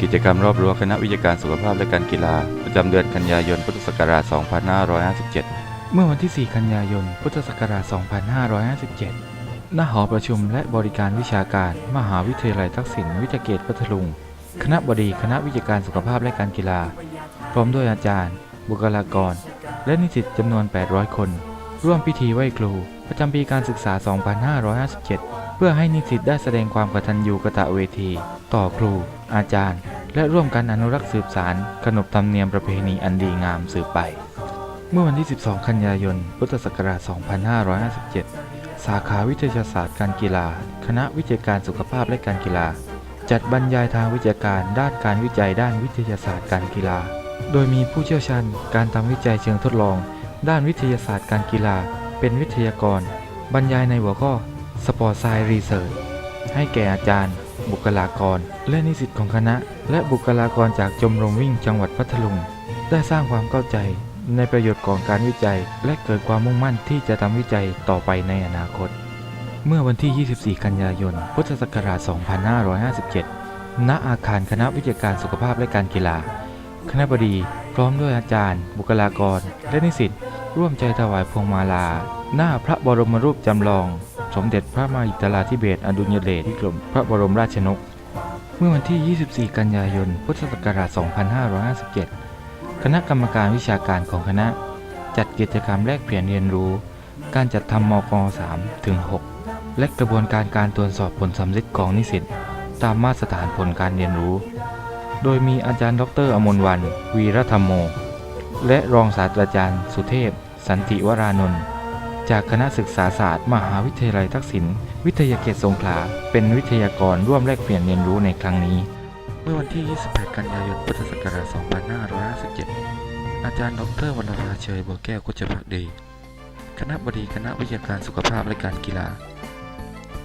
กิจกรรมรอบรั้วคณะวิทยาการสุขภาพและการกีฬา ประจำเดือนกันยายนพุทธศักราช 2557 เมื่อวันที่ 4 กันยายน พุทธศักราช 2557 ณ หอประชุมและบริการวิชาการ มหาวิทยาลัยทักษิณวิทยาเขตพัทลุง คณะบดีคณะวิทยาการสุขภาพและการกีฬา พร้อมด้วยอาจารย์ บุคลากร และนิสิตจำนวน 800 คน ร่วมพิธีไหว้ครู ประจำปีการศึกษา 2557 เพื่อให้นิสิตได้แสดงความกตัญญูกตเวที ต่อครู อาจารย์ และร่วมกันอนุรักษ์สืบสารขนบธรรมเนียมประเพณีอันดีงามสืบไป เมื่อวันที่ 12 กันยายน พุทธศักราช 2557 สาขาวิทยาศาสตร์การกีฬา คณะวิทยการสุขภาพและการกีฬา จัดบรรยายทางวิทยาการด้านการวิจัยด้านวิทยาศาสตร์การกีฬา โดยมีผู้เชี่ยวชาญการทำวิจัยเชิงทดลอง ด้านวิทยาศาสตร์การกีฬา เป็นวิทยากร บรรยายในหัวข้อ Sport Science Research ให้แก่อาจารย์ บุคลากร และนิสิตของคณะ และบุคลากรจากชมรมวิ่งจังหวัดพัทลุง ได้สร้างความเข้าใจในประโยชน์ของการวิจัย และเกิดความมุ่งมั่นที่จะทำวิจัยต่อไปในอนาคต เมื่อวันที่ 24 กันยายน พุทธศักราช 2557 ณ อาคารคณะวิทยาการสุขภาพและการกีฬา คณะบดีพร้อมด้วยอาจารย์ บุคลากร และนิสิต ร่วมใจถวายพวงมาลา หน้าพระบรมรูปจำลอง สมเด็จพระมหิดลาธิเบศอดุลยเดชที่กรมพระบรมราชนก เมื่อวันที่ 24 กันยายน พุทธศักราช 2557 คณะกรรมการวิชาการของคณะ จัดกิจกรรมแลกเปลี่ยนเรียนรู้ การจัดทำมก3ถึง 6 และกระบวนการการตรวจสอบผลสำเร็จของนิสิตตามมาตรฐานผลการเรียนรู้ โดยมีอาจารย์ดรอมนวัน วีรธรรมโม และรองศาสตราจารย์สุเทพ สันติวรานนท์จากคณะศึกษาศาสตร์ มหาวิทยาลัยทักษิณวิทยาเขตสงขลา เป็นวิทยากรร่วมแลกเปลี่ยนเรียนรู้ในครั้งนี้ เมื่อวันที่ 28 กันยายน พุทธศักราช 2557 อาจารย์ดรวรรณาเชยบัวแก้วกุจพักดี คณะบดีคณะวิทยาการสุขภาพและการกีฬา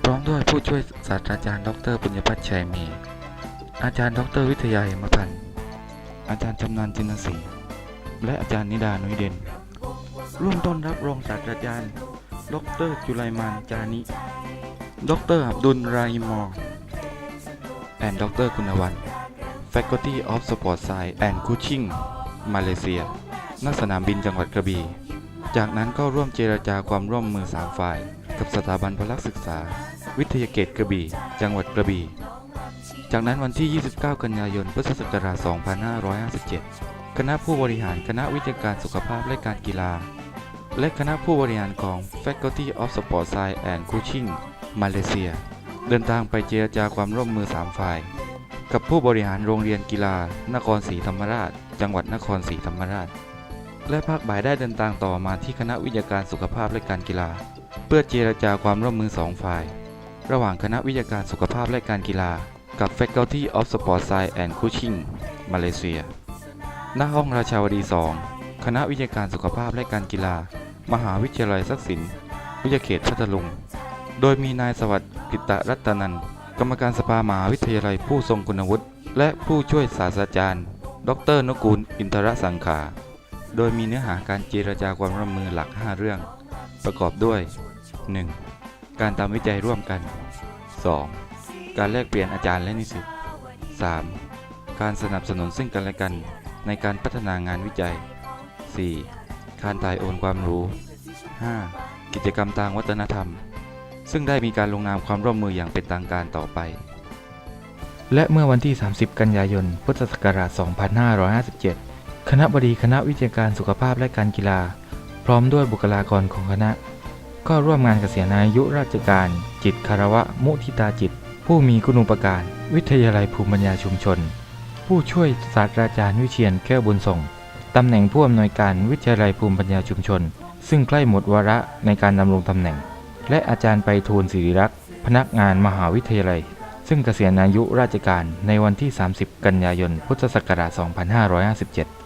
พร้อมด้วยผู้ช่วยศาสตราจารย์ดรปุญญพัฒน์ชัยมี อาจารย์ดรวิทยาเหมพันธ์อาจารย์ชำนาญจินศรีและอาจารย์นิดานุยเด่น ร่วมต้อนรับรองศาสตราจารย์ ดรจุไลมานจานิ ดรอับดุลราอิมอร์ and ดรคุณวัน Faculty of Sport Science and Coaching มาเลเซียณสนามบินจังหวัดกระบี่ จากนั้นก็ร่วมเจรจาความร่วมมือ 3 ฝ่าย กับสถาบันพลักษศึกษา วิทยาเขตกระบี่ จังหวัดกระบี่ จากนั้นวันที่ 29 กันยายน พุทธศักราช 2557 คณะผู้บริหารคณะวิทยาการสุขภาพและการกีฬา และคณะผู้บริหารของ Faculty of Sport Science and Coaching มาเลเซีย เดินทางไปเจรจาความร่วมมือ 3 ฝ่าย กับผู้บริหารโรงเรียนกีฬา นครศรีธรรมราช จังหวัดนครศรีธรรมราช และภาคบ่ายได้เดินทางต่อมาที่คณะวิทยาการสุขภาพและการกีฬา เพื่อเจรจาความร่วมมือ 2 ฝ่าย ระหว่างคณะวิทยาการสุขภาพและการกีฬา กับ Faculty of Sport Science and Coaching มาเลเซีย ณ ห้องราชาวดี 2 คณะวิทยาการสุขภาพและการกีฬา มหาวิทยาลัยทักษิณวิทยาเขตพัทลุง โดยมีนายสวัสดิ์กิตตรัตนันท์กรรมการสภามหาวิทยาลัยผู้ทรงคุณวุฒิ และผู้ช่วยศาสตราจารย์ ดรนกูล อินทรสังขา โดยมีเนื้อหาการเจรจาความร่วมมือหลัก 5 เรื่อง ประกอบด้วย 1. การทำวิจัยร่วมกัน 2. การแลกเปลี่ยนอาจารย์และนิสิต 3. การสนับสนุนซึ่งกันและกันในการพัฒนางานวิจัย 4. การถ่ายโอนความรู้ 5. กิจกรรมทางวัฒนธรรม ซึ่งได้มีการลงนามความร่วมมืออย่างเป็นทางการต่อไป และเมื่อวันที่ 30 กันยายน พุทธศักราช 2557 คณะบดีคณะวิทยาการสุขภาพและการกีฬา พร้อมด้วยบุคลากรของคณะ ก็ร่วมงานเกษียณอายุราชการ จิตคารวะ มุทิตาจิต ผู้มีคุณูปการ วิทยาลัยภูมิปัญญาชุมชน ผู้ช่วยศาสตราจารย์วิเชียนแก้วบุญส่ง ตำแหน่งผู้อำนวยการวิทยาลัยภูมิปัญญาชุมชน ซึ่งใกล้หมดวาระในการดำรงตำแหน่ง และอาจารย์ไปทูลศิริรักษ์ พนักงานมหาวิทยาลัย ซึ่งเกษียณอายุราชการในวันที่ 30 กันยายน พุทธศักราช 2557